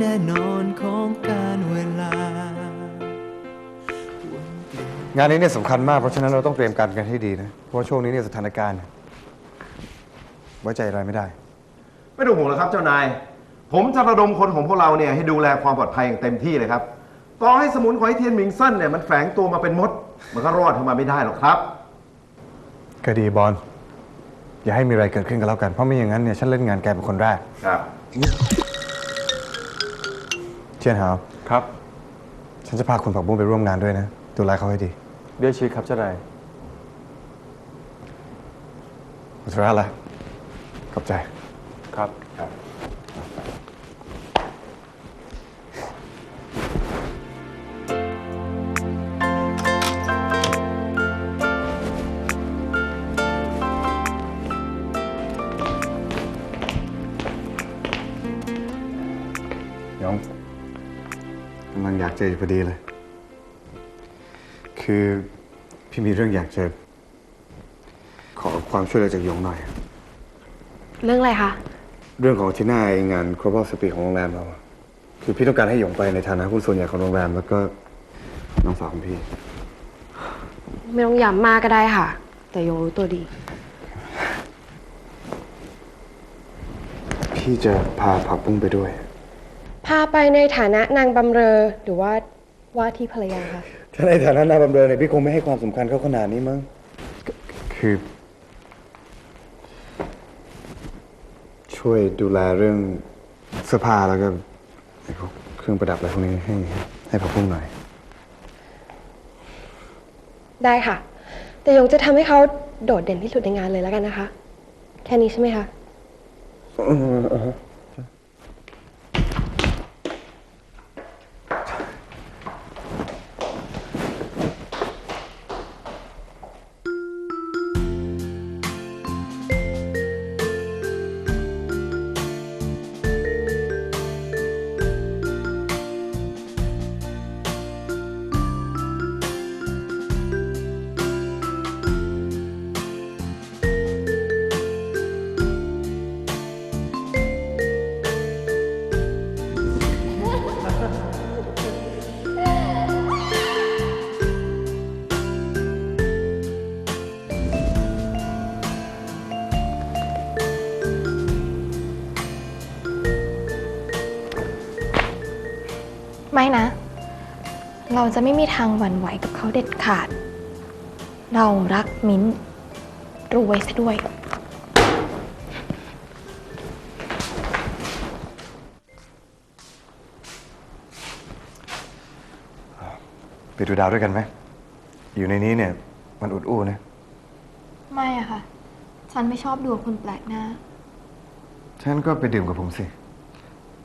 แน่นอนของการเวลา งานนี้เนี่ยสำคัญมากเพราะฉะนั้นเราต้องเตรียมการกันให้ดีนะ เพราะว่าช่วงนี้เนี่ยสถานการณ์เนี่ยไว้ใจอะไรไม่ได้ ไม่ต้องห่วงหรอกครับเจ้านาย ผมจะระดมคนของพวกเราเนี่ยให้ดูแลความปลอดภัยอย่างเต็มที่เลยครับต่อให้สมุนไพรเทียนหมิงเสั้นเนี่ยมันแฝงตัวมาเป็นมด มันก็รอดเข้ามาไม่ได้หรอกครับ ก็ดีบอลอย่าให้มีอะไรเกิดขึ้นกันแล้วกัน เพราะไม่อย่างนั้นเนี่ยฉันเล่นงานแกเป็นคนแรกครับ เชียนหาวครับ ฉันจะพาคุณผักบุ้งไปร่วมงานด้วยนะ ดูแลเขาให้ดีเรียกชีครับเจ้านายอุตระละขอบใจ ครับ เจออยู่พอดีเลย คือพี่มีเรื่องอยากจะขอความช่วยเหลือจากหยงหน่อย เรื่องอะไรคะ เรื่องของที่หน้าไอ้งานครบรอบสปีของโรงแรมเราอะคือพี่ต้องการให้หยงไปในฐานะหุ้นส่วนใหญ่ของโรงแรม แล้วก็น้องสาวของพี่ ไม่ต้องย้ำมากก็ได้ค่ะ แต่ยงรู้ตัวดี พี่จะพาผักบุ้งไปด้วย พาไปในฐานะนางบำเรอหรือว่าว่าที่ภรรยาคะ ถ้าในฐานะนายบำเรอเนี่ยพี่คงไม่ให้ความสำคัญเขาขนาดนี้มั้งก็คือ ช่วยดูแลเรื่องเสื้อผ้าแล้วก็ไอ้พวกเครื่องประดับอะไรพวกนี้ให้ให้ผักบุ้งหน่อย ได้ค่ะ แต่ยงจะทำให้เขาโดดเด่นที่สุดในงานเลยแล้วกันนะคะ แค่นี้ใช่ไหมคะไม่ เราจะไม่มีทางหวั่นไหวกับเขาเด็ดขาด เรารักมิ้นท์รู้ไว้ซะด้วย ไปดูดาวด้วยกันไหม อยู่ในนี้เนี่ยมันอุดอู้นะ ไม่อะค่ะ ฉันไม่ชอบดูกับคนแปลกหน้า ฉันก็ไปดื่มกับผมสิ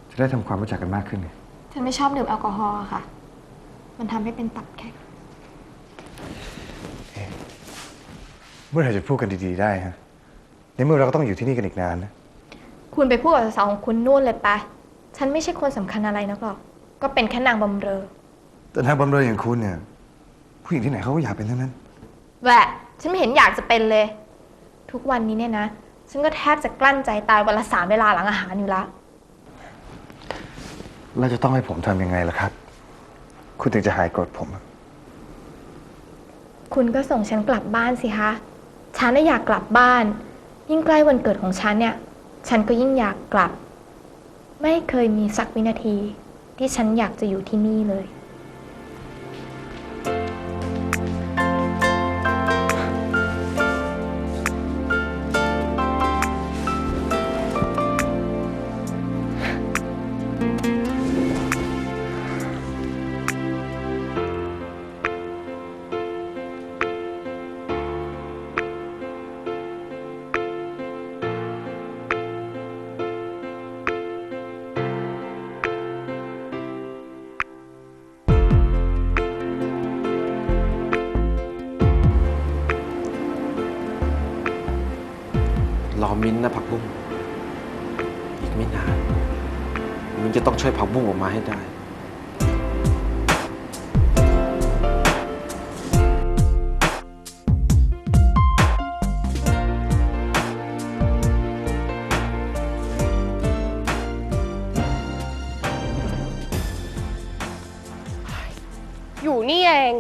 จะได้ทำความรู้จักกันมากขึ้นไงฉันไม่ชอบดื่มแอลกอฮอล์อะค่ะ มันทำให้เป็นตับแข็ง เมื่อไหร่จะพูดกันดีๆได้ฮะ ในเมื่อเราก็ต้องอยู่ที่นี่กันอีกนานนะ คุณไปพูดกับสาวๆของคุณนู่นเลยปะ ฉันไม่ใช่คนสำคัญอะไรนักหรอก ก็เป็นแค่นางบำเรอ แต่นางบำเรออย่างคุณเนี่ย ผู้หญิงที่ไหนเขาก็อยากเป็นทั้งนั้น แหวะ ฉันไม่เห็นอยากจะเป็นเลย ทุกวันนี้เนี่ยนะ ฉันก็แทบจะกลั้นใจตายวันละสามเวลาหลังอาหารอยู่ละแล้วจะต้องให้ผมทำยังไงล่ะครับ คุณถึงจะหายโกรธผม คุณก็ส่งฉันกลับบ้านสิคะ ฉันน่ะอยากกลับบ้าน ยิ่งใกล้วันเกิดของฉันเนี่ย ฉันก็ยิ่งอยากกลับ ไม่เคยมีสักวินาที ที่ฉันอยากจะอยู่ที่นี่เลยรอ มิ้นนะผักบุ้งอีกไม่นาน มิ้นจะต้องช่วยผักบุ้งออกมาให้ได้อยู่นี่เอง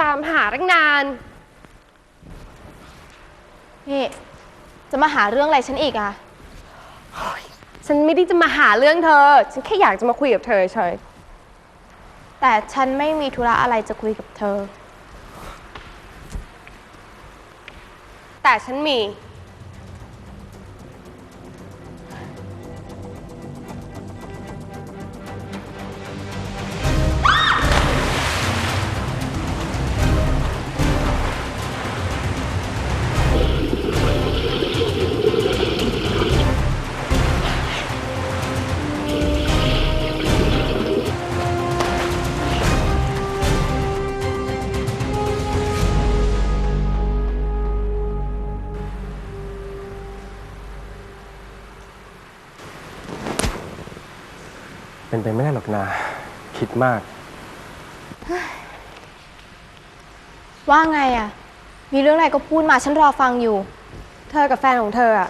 ตามหาตั้งนาน นี่ จะมาหาเรื่องอะไรฉันอีกอะฉันไม่ได้จะมาหาเรื่องเธอ ฉันแค่อยากจะมาคุยกับเธอเฉย แต่ฉันไม่มีธุระอะไรจะคุยกับเธอ แต่ฉันมี เป็นไปไม่ได้หรอกนา คิดมาก ว่าไงอะมีเรื่องอะไรก็พูดมาฉันรอฟังอยู่ เธอกับแฟนของเธออะ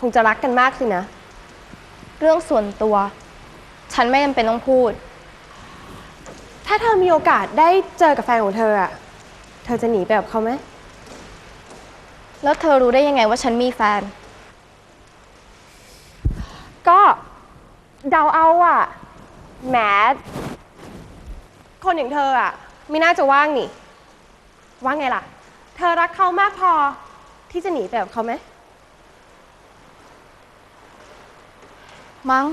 คงจะรักกันมากสินะ เรื่องส่วนตัว ฉันไม่จำเป็นต้องพูด ถ้าเธอมีโอกาสได้เจอกับแฟนของเธออะเธอจะหนีไปกับเขาไหม แล้วเธอรู้ได้ยังไงว่าฉันมีแฟน ก็เดาเอาอะ แหมคนอย่างเธออะไม่น่าจะว่างนี่ ว่าไงล่ะ เธอรักเขามากพอที่จะหนีไปกับเขาไหม มั้ง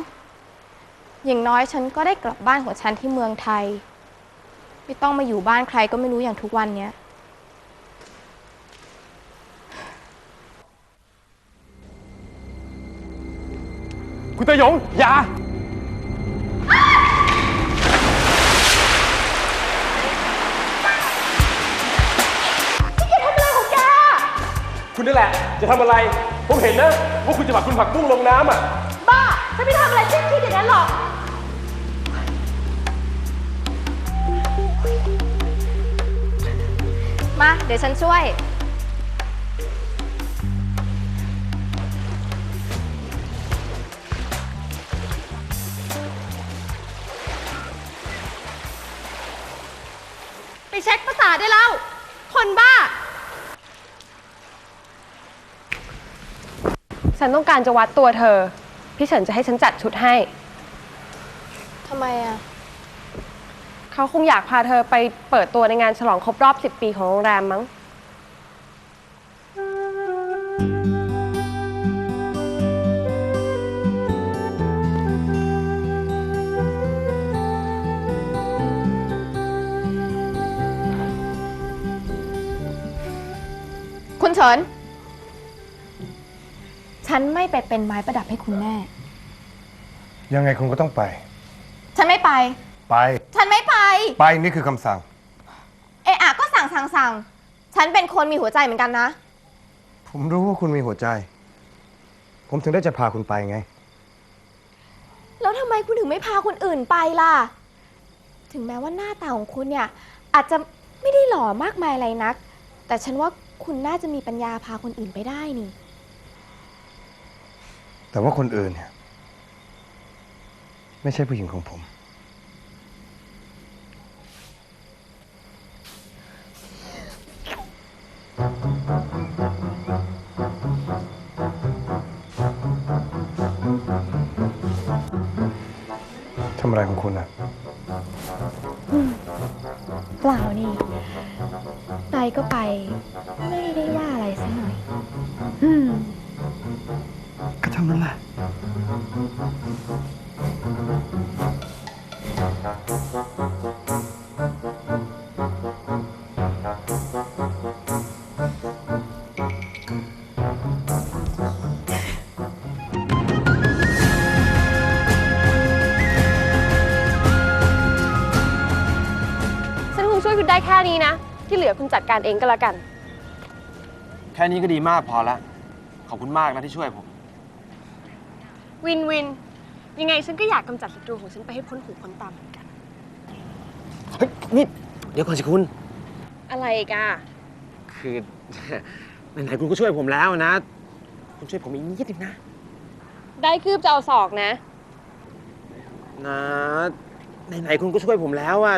อย่างน้อยฉันก็ได้กลับบ้านของฉันที่เมืองไทย ไม่ต้องมาอยู่บ้านใครก็ไม่รู้อย่างทุกวันเนี้ย คุณตะหยงอย่า นี่แหละ จะทำอะไร ผมเห็นนะว่าคุณจะผลักคุณผักบุ้งลงน้ำอะ บ้าฉันไม่ทำอะไรเช่นคิดอย่างนั้นหรอก มา เดี๋ยวฉันช่วย ไปเช็คภาษาได้แล้ว คนบ้า ฉันต้องการจะวัดตัวเธอ พี่เฉินจะให้ฉันจัดชุดให้ ทำไมอะ เขาคงอยากพาเธอไปเปิดตัวในงานฉลองครบรอบ 10 ปีของโรงแรมมั้ง คุณเฉิน ฉันไม่ไปเป็นไม้ประดับให้คุณแน่ ยังไงคุณก็ต้องไป ฉันไม่ไป ไป ฉันไม่ไป ไปนี่คือคำสั่ง เอะอะก็สั่งสั่งสั่ง ฉันเป็นคนมีหัวใจเหมือนกันนะ ผมรู้ว่าคุณมีหัวใจ ผมถึงได้จะพาคุณไปไง แล้วทำไมคุณถึงไม่พาคนอื่นไปล่ะ ถึงแม้ว่าหน้าตาของคุณเนี่ย อาจจะไม่ได้หล่อมากมายอะไรนัก แต่ฉันว่าคุณน่าจะมีปัญญาพาคนอื่นไปได้นี่ แต่ว่าคนอื่นเนี่ย ไม่ใช่ผู้หญิงของผม ทำอะไรของคุณอะเปล่านี่ ไปก็ไป ไม่ได้ว่า ทำนั่นแหละฉันคงช่วยคุณได้แค่นี้นะ ที่เหลือคุณจัดการเองก็แล้วกัน แค่นี้ก็ดีมากพอละ ขอบคุณมากนะที่ช่วยผม วินวิน ยังไงฉันก็อยากกำจัดศัตรูของฉันไปให้พ้นหูพ้นตาเหมือนกัน เฮ้ยนี่เดี๋ยวก่อนสิคุณ อะไรอีกอะคือ ไหนๆคุณก็ช่วยผมแล้วนะ คุณช่วยผมอีกนิดนึงนะได้คืบจะเอาศอกนะ นะไหนๆคุณก็ช่วยผมแล้วอะ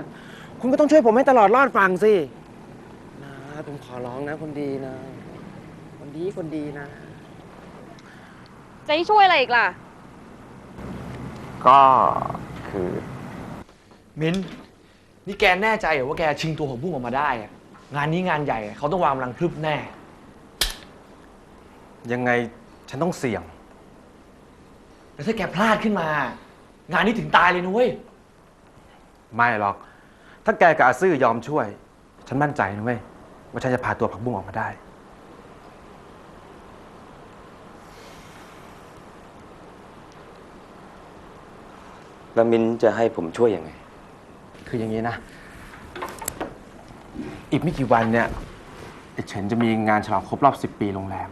คุณก็ต้องช่วยผมให้ตลอดรอดฟังสินะผมขอร้องนะ คนดีนะ คนดีคนดีนะ จะให้ช่วยอะไรอีกล่ะ ก็คือ มิ้นนี่แกแน่ใจเหรอว่าแกชิงตัวผักบุ้งออกมาได้อะงานนี้งานใหญ่อะเขาต้องวางกำลังพรึบแน่ ยังไงฉันต้องเสี่ยงแล้วถ้าแกพลาดขึ้นมา งานนี้ถึงตายเลยนุ้ย ไม่หรอก ถ้าแกกับอาซื่อยอมช่วย ฉันมั่นใจนะเว้ยว่าฉันจะพาตัวผักบุ้งออกมาได้ แล้วมินจะให้ผมช่วยยังไง คืออย่างนี้นะ อีกไม่กี่วันเนี่ยไอ้เฉินจะมีงานฉลองครบรอบ 10 ปีโรงแรม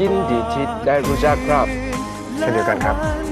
ยินดีที่ได้รู้จักครับ เช่นเดียวกันครับ